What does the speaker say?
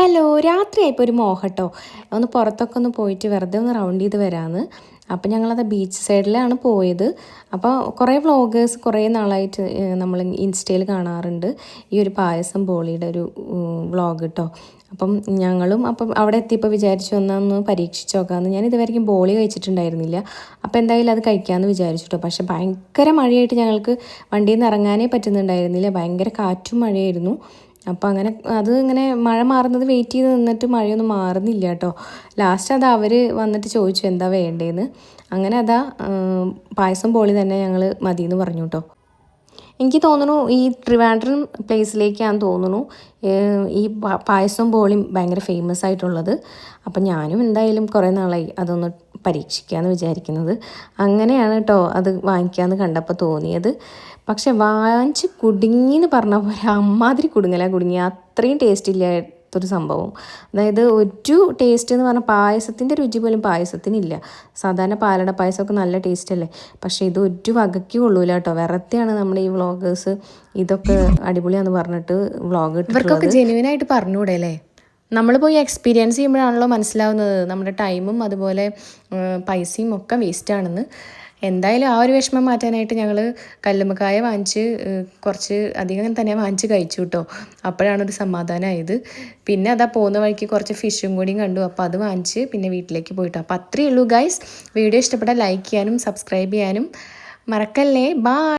Hello രാത്രിയായിപ്പോൾ ഒരു മോഹട്ടോ. ഒന്ന് പുറത്തൊക്കെ ഒന്ന് പോയിട്ട് വെറുതെ ഒന്ന് റൗണ്ട് ചെയ്ത് വരാമെന്ന് അപ്പോൾ ഞങ്ങളത് ബീച്ച് സൈഡിലാണ് പോയത്. അപ്പോൾ കുറേ വ്ളോഗേഴ്സ് കുറേ നാളായിട്ട് നമ്മൾ ഇൻസ്റ്റയിൽ കാണാറുണ്ട് ഈ ഒരു പായസം ബോളിയുടെ ഒരു വ്ളോഗ് കേട്ടോ അപ്പം ഞങ്ങളും അപ്പം അവിടെ എത്തിയപ്പോൾ വിചാരിച്ചു ഒന്നൊന്ന് പരീക്ഷിച്ച് നോക്കാമെന്ന് ഞാൻ ഇതുവരെയ്ക്കും ബോളി കഴിച്ചിട്ടുണ്ടായിരുന്നില്ല. അപ്പോൾ എന്തായാലും അത് കഴിക്കാമെന്ന് വിചാരിച്ചു കേട്ടോ പക്ഷേ ഭയങ്കര മഴയായിട്ട് ഞങ്ങൾക്ക് വണ്ടിയിൽ നിന്ന് ഇറങ്ങാനേ പറ്റുന്നുണ്ടായിരുന്നില്ല. ഭയങ്കര കാറ്റും മഴയായിരുന്നു. അപ്പോൾ അങ്ങനെ അത് ഇങ്ങനെ മഴ മാറുന്നത് വെയിറ്റ് ചെയ്ത് നിന്നിട്ട് മഴയൊന്നും മാറുന്നില്ല കേട്ടോ ലാസ്റ്റ് അത് അവർ വന്നിട്ട് ചോദിച്ചു എന്താ വേണ്ടതെന്ന് അങ്ങനെ അതാ പായസം പോളി തന്നെ ഞങ്ങൾ മതിയെന്ന് പറഞ്ഞു കേട്ടോ എനിക്ക് തോന്നുന്നു ഈ ട്രിവാൻഡ്രം പ്ലേസിലേക്കാന്ന് തോന്നുന്നു ഈ പായസം ബോളിയും ഭയങ്കര ഫേമസ് ആയിട്ടുള്ളത്. അപ്പം ഞാനും എന്തായാലും കുറേ നാളായി അതൊന്ന് പരീക്ഷിക്കാമെന്ന് വിചാരിക്കുന്നത്. അങ്ങനെയാണ് കേട്ടോ അത് വാങ്ങിക്കാമെന്ന് കണ്ടപ്പോൾ തോന്നിയത്. പക്ഷെ വാങ്ങിച്ച് കുടുങ്ങിയെന്ന് പറഞ്ഞ പോലെ അമ്മാതിരി കുടുങ്ങല കുടുങ്ങി. അത്രയും ടേസ്റ്റ് ഇല്ലാത്തൊരു സംഭവം. അതായത് ഒരു ടേസ്റ്റ് എന്ന് പറഞ്ഞാൽ പായസത്തിന്റെ രുചി പോലും പായസത്തിനില്ല. സാധാരണ പാലട പായസമൊക്കെ നല്ല ടേസ്റ്റ് അല്ലേ പക്ഷേ ഇത് ഒരു വകയ്ക്ക് കൊള്ളൂല കേട്ടോ വെറത്തെയാണ് നമ്മുടെ ഈ വ്ളോഗേഴ്സ് ഇതൊക്കെ അടിപൊളിയാന്ന് പറഞ്ഞിട്ട് വ്ളോഗ് ഇവർക്കൊക്കെ ജെന്യൂനായിട്ട് പറഞ്ഞുകൂടെ അല്ലേ നമ്മൾ പോയി എക്സ്പീരിയൻസ് ചെയ്യുമ്പോഴാണല്ലോ മനസ്സിലാവുന്നത്. നമ്മുടെ ടൈമും അതുപോലെ പൈസയും ഒക്കെ വേസ്റ്റ് ആണെന്ന്. എന്തായാലും ആ ഒരു വിഷമം മാറ്റാനായിട്ട് ഞങ്ങൾ കല്ലുമ്മക്കായ വാങ്ങിച്ച് കുറച്ച് അധികം തന്നെ വാങ്ങിച്ച് കഴിച്ചു കേട്ടോ അപ്പോഴാണ് ഒരു സമാധാനമായത് പിന്നെ അതാ പോകുന്ന വഴിക്ക് കുറച്ച് ഫിഷും കൂടിയും കണ്ടു. അപ്പോൾ അത് വാങ്ങിച്ച് പിന്നെ വീട്ടിലേക്ക് പോയിട്ടോ അപ്പോൾ അത്രയേ ഉള്ളൂ ഗൈസ് വീഡിയോ ഇഷ്ടപ്പെട്ടാൽ ലൈക്ക് ചെയ്യാനും സബ്സ്ക്രൈബ് ചെയ്യാനും മറക്കല്ലേ. ബായ്